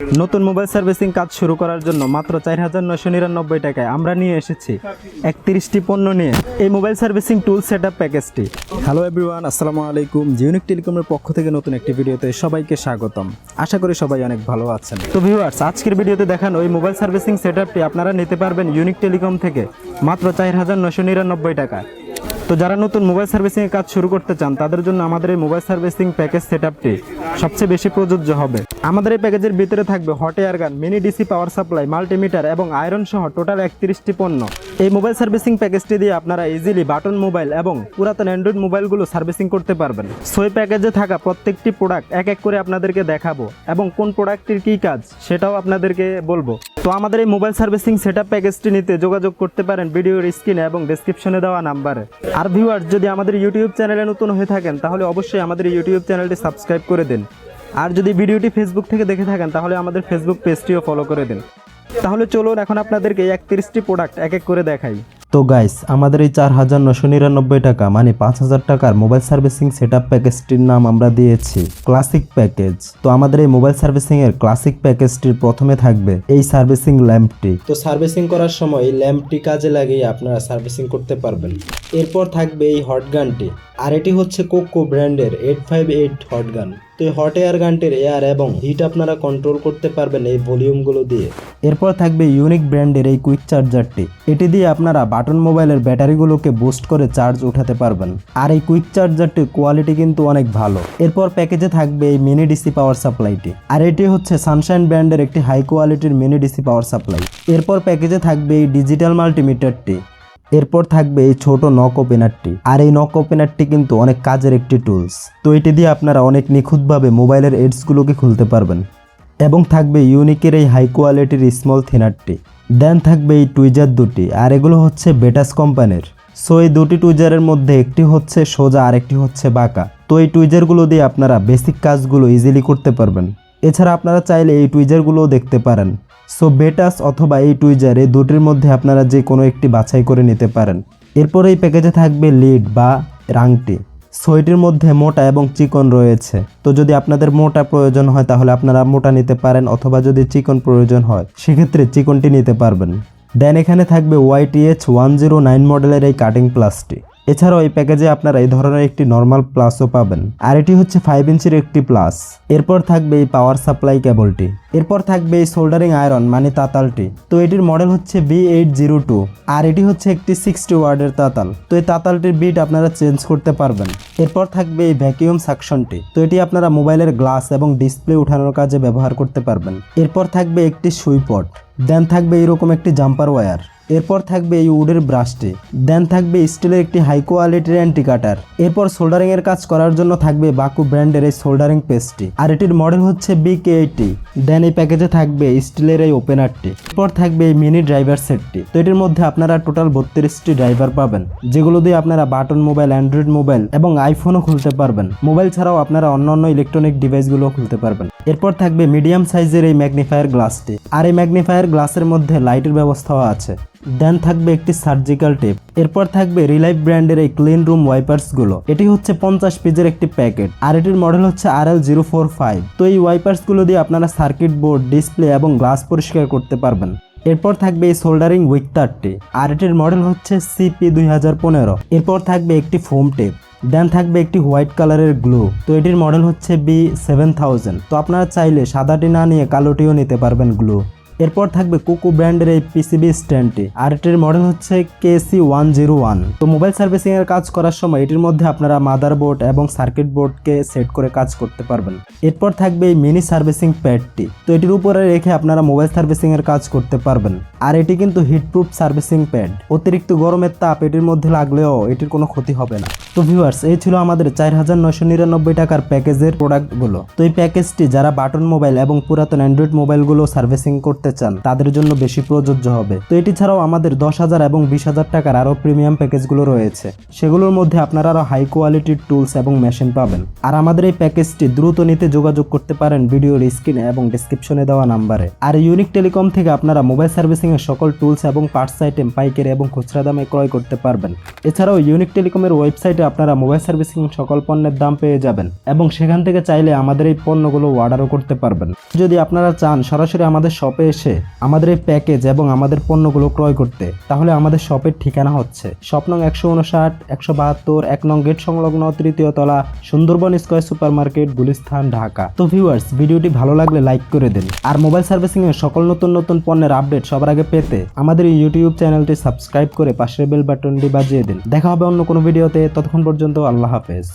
নতুন mobile servicing কাজ শুরু করার জন্য মাত্র চার হাজার নয়শো নিরানব্বই টাকায় আমরা নিয়ে এসেছি একত্রিশটি পণ্য নিয়ে এই mobile servicing tool set up প্যাকেজটি। Hello everyone আসসালামু আলাইকুম। জিউনিক টেলিকমের পক্ষ থেকে নতুন একটি ভিডিওতে সবাইকে স্বাগতম। আশা করি সবাই অনেক ভালো আছেন। তো ভিউয়ার্স আজকের ভিডিওতে দেখানো ওই মোবাইল সার্ভিসিং সেট আপটি আপনারা নিতে পারবেন ইউনিক টেলিকম থেকে মাত্র চার হাজার নয়শো নিরানব্বই টাকায়। তো যারা নতুন মোবাইল সার্ভিসিং এর কাজ শুরু করতে চান, তাদের জন্য আমাদের এই মোবাইল সার্ভিসিং প্যাকেজ সেটআপটি সবচেয়ে বেশি প্রযোজ্য হবে। আমাদের এই প্যাকেজের ভিতরে থাকবে hot air gun, mini DC power supply, multimeter এবং আয়রন সহ টোটাল একত্রিশটি পণ্য। এই মোবাইল সার্ভিসিং প্যাকেজটি দিয়ে আপনারা ইজিলি বাটন মোবাইল এবং পুরাতন অ্যান্ড্রয়েড মোবাইলগুলো সার্ভিসিং করতে পারবেন। সো এই প্যাকেজে থাকা প্রত্যেকটি প্রোডাক্ট এক এক করে আপনাদেরকে দেখাবো এবং কোন প্রোডাক্টটির কী কাজ সেটাও আপনাদেরকে বলব। তো আমাদের এই মোবাইল সার্ভিসিং সেটআপ প্যাকেজটি নিতে যোগাযোগ করতে পারেন ভিডিওর স্ক্রিনে এবং ডেসক্রিপশনে দেওয়া নাম্বারে আর ভিউয়ার যদি আমাদের ইউটিউব চ্যানেলে নতুন হয়ে থাকেন, তাহলে অবশ্যই আমাদের ইউটিউব চ্যানেলটি সাবস্ক্রাইব করে দিন। আর যদি ভিডিওটি ফেসবুক থেকে দেখে থাকেন, তাহলে আমাদের ফেসবুক পেজটিও ফলো করে দিন। তাহলে চলুন এখন আপনাদেরকে এক একত্রিশটি প্রোডাক্ট এক এক করে দেখাই। তো গাইস আমাদের এই চার হাজার নশো নিরানব্বই টাকা মানে পাঁচ হাজার টাকার মোবাইল সার্ভিসিং সেট আপ প্যাকেজটির নাম আমরা দিয়েছি ক্লাসিক প্যাকেজ তো আমাদের এই মোবাইল সার্ভিসিং এর ক্লাসিক প্যাকেজটির প্রথমে থাকবে এই সার্ভিসিং ল্যাম্পটি তো সার্ভিসিং করার সময় এই ল্যাম্পটি কাজে লাগিয়ে আপনারা সার্ভিসিং করতে পারবেন। এরপর থাকবে এই হট গানটি আর এটি হচ্ছে কোকো ব্র্যান্ডের eight five eight hot gun তো এই হট এয়ার গানটির এয়ার এবং হিট আপনারা কন্ট্রোল করতে পারবেন এই ভলিউমগুলো দিয়ে। এরপর থাকবে ইউনিক ব্র্যান্ডের এই কুইক চার্জারটি এটি দিয়ে আপনারা বাটন মোবাইলের ব্যাটারিগুলোকে বুস্ট করে চার্জ উঠাতে পারবেন। আর এই কুইক চার্জারটির কোয়ালিটি কিন্তু অনেক ভালো। এরপর প্যাকেজে থাকবে এই মিনি ডিসি পাওয়ার সাপ্লাইটি আর এটি হচ্ছে সানশাইন ব্র্যান্ডের একটি হাই কোয়ালিটির মিনি ডিসি পাওয়ার সাপ্লাই এরপর প্যাকেজে থাকবে এই ডিজিটাল মাল্টিমিটারটি এরপর থাকবে এই ছোট নক ওপেনারটি আর এই নক ওপেনারটি কিন্তু অনেক কাজের একটি টুলস তো এটি দিয়ে আপনারা অনেক নিখুঁতভাবে মোবাইলের এডসগুলোকে খুলতে পারবেন। এবং থাকবে ইউনিকের এই হাই কোয়ালিটির স্মল থিনারটি দেন থাকবে এই টুইজার দুটি, আর এগুলো হচ্ছে বেটাস কোম্পানির। সো এই দুটি টুইজারের মধ্যে একটি হচ্ছে সোজা আর একটি হচ্ছে বাঁকা। তো এই টুইজারগুলো দিয়ে আপনারা বেসিক কাজগুলো ইজিলি করতে পারবেন। এছাড়া আপনারা চাইলে এই টুইজারগুলোও দেখতে পারেন। সো বেটাস অথবা এই টুইজার, এই দুটির মধ্যে আপনারা যে কোনো একটি বাছাই করে নিতে পারেন। এরপর এই প্যাকেজে থাকবে লিড বা রাংটি। সো এটির মধ্যে মোটা এবং চিকন রয়েছে। তো যদি আপনাদের মোটা প্রয়োজন হয়, তাহলে আপনারা মোটা নিতে পারেন অথবা যদি চিকন প্রয়োজন হয়, সেক্ষেত্রে চিকনটি নিতে পারবেন। দেন এখানে থাকবে ওয়াইটিএইচ ওয়ান জিরো নাইন মডেলের এই কাটিং প্লাসটি এছাড়াও এই প্যাকেজে আপনারা এই ধরনের একটি নর্মাল প্লাসও পাবেন। আর এটি হচ্ছে ফাইভ ইঞ্চির একটি প্লাস এরপর থাকবে এই পাওয়ার সাপ্লাই কেবলটি এরপর থাকবে এই সোল্ডারিং আয়রন মানে তাতালটি। তো এটির মডেল হচ্ছে বি এইট জিরো টু আর এটি হচ্ছে একটি সিক্সটি ওয়ার্ডের তাতাল। তো এই তাতালটির বিট আপনারা চেঞ্জ করতে পারবেন। এরপর থাকবে এই ভ্যাকিউম সাকশনটি তো এটি আপনারা মোবাইলের গ্লাস এবং ডিসপ্লে উঠানোর কাজে ব্যবহার করতে পারবেন। এরপর থাকবে একটি সুইপট দেন থাকবে এরকম একটি জাম্পার ওয়্যার এরপর থাকবে এই উডের ব্রাশটি। দেন থাকবে স্টিলের একটি হাই কোয়ালিটির অ্যান্টি কাটার এরপর সোল্ডারিং এর কাজ করার জন্য থাকবে বাকু ব্র্যান্ডের এই সোল্ডারিং পেস্টটি। আর এটির মডেল হচ্ছে বিকে এইটি দেন এই প্যাকেজে থাকবে স্টিলের এই ওপেনারটি। এরপর থাকবে এই মিনি ড্রাইভার সেটটি। তো এটির মধ্যে আপনারা টোটাল বত্রিশটি ড্রাইভার পাবেন। যেগুলো দিয়ে আপনারা বাটন মোবাইল, অ্যান্ড্রয়েড মোবাইল এবং আইফোনও খুলতে পারবেন। মোবাইল ছাড়াও আপনারা অন্যান্য ইলেকট্রনিক ডিভাইসগুলো খুলতে পারবেন। এরপর থাকবে মিডিয়াম সাইজের এই ম্যাগনিফায়ার গ্লাসটি। আর এই ম্যাগনিফায়ার গ্লাসের মধ্যে লাইটের ব্যবস্থাও আছে। দেন থাকবে একটি সার্জিক্যাল টেপ এরপর থাকবে রিলাইভ ব্র্যান্ডের এই ক্লিন রুম ওয়াইপার্সগুলো এটি হচ্ছে পঞ্চাশ পিজের একটি প্যাকেট। আর এটির মডেল হচ্ছে R L zero four five তো এই ওয়াইপার্সগুলো দিয়ে আপনারা সার্কিট বোর্ড ডিসপ্লে এবং গ্লাস পরিষ্কার করতে পারবেন। এরপর থাকবে এই সোল্ডারিং উইক তারটি। আর এটির মডেল হচ্ছে সিপি দুই হাজার পনেরো। এরপর থাকবে একটি ফোম টেপ দেন থাকবে একটি হোয়াইট কালারের গ্লু তো এটির মডেল হচ্ছে বি সেভেন থাউজেন্ড তো আপনারা চাইলে সাদাটি না নিয়ে কালোটিও নিতে পারবেন গ্লু এরপর থাকবে কুকু ব্র্যান্ডের এই পিসিবি স্ট্যান্ডটি। আর এটির মডেল হচ্ছে কেসি ওয়ান জিরো ওয়ান। তো মোবাইল সার্ভিসিং এর কাজ করার সময় এটির মধ্যে আপনারা মাদারবোর্ড এবং সার্কিট বোর্ডকে সেট করে কাজ করতে পারবেন। এরপর থাকবে এই মিনি সার্ভিসিং প্যাডটি। তো এটির উপরে রেখে আপনারা মোবাইল সার্ভিসিং এর কাজ করতে পারবেন। আর এটি কিন্তু হিটপ্রুফ সার্ভিসিং প্যাড। অতিরিক্ত গরমের তাপ এটির মধ্যে লাগলেও এটির কোনো ক্ষতি হবে না। তো ভিউয়ার্স, এই ছিল আমাদের চার হাজার নয়শো নিরানব্বই টাকার প্যাকেজের প্রোডাক্টগুলো। তো এই প্যাকেজটি যারা বাটন মোবাইল এবং পুরাতন অ্যান্ড্রয়েড মোবাইলগুলো সার্ভিসিং করতে চান, তাদের জন্য বেশি প্রযোজ্য হবে। তো এটি ছাড়াও আমাদের দশ হাজার এবং বিশ হাজার টাকার আরও প্রিমিয়াম প্যাকেজগুলো রয়েছে। সেগুলোর মধ্যে আপনারা আরও হাই কোয়ালিটির টুলস এবং মেশিন পাবেন। আর আমাদের এই প্যাকেজটি দ্রুত নিতে যোগাযোগ করতে পারেন ভিডিওর স্ক্রিনে এবং ডিসক্রিপশনে দেওয়া নাম্বারে। আর ইউনিক টেলিকম থেকে আপনারা মোবাইল সার্ভিসিং এর সকল টুলস এবং পার্টস, আইটেম, পাইকারি এবং খুচরা দামে ক্রয় করতে পারবেন। এছাড়াও ইউনিক টেলিকমের ওয়েবসাইটে আপনারা মোবাইল সার্ভিসিং সকল পণ্যের দাম পেয়ে যাবেন এবং সেখান থেকে চাইলে আমাদের এই পণ্যগুলো অর্ডারও করতে পারবেন। যদি আপনারা চান, সরাসরি আমাদের শপে এসে আমাদের এই প্যাকেজ এবং আমাদের পণ্যগুলো ক্রয় করতে, তাহলে আমাদের শপের ঠিকানা হচ্ছে স্বপ্নং একশো উনষাট, একশো বাহাত্তর, এক নং গেট সংলগ্ন তৃতীয় তলা Sundarban square super market Gulistan, Dhaka. তো ভিউয়ার্স ভিডিওটি ভালো লাগলে লাইক করে দিন। আর মোবাইল সার্ভিসিং এর সকল নতুন নতুন পণ্যের আপডেট সবার আগে পেতে আমাদের ইউটিউব চ্যানেলটি সাবস্ক্রাইব করে পাশের বেল বাটনটি বাজিয়ে দিন। দেখা হবে অন্য কোনো ভিডিওতে ততক্ষণ পর্যন্ত আল্লাহ হাফেজ।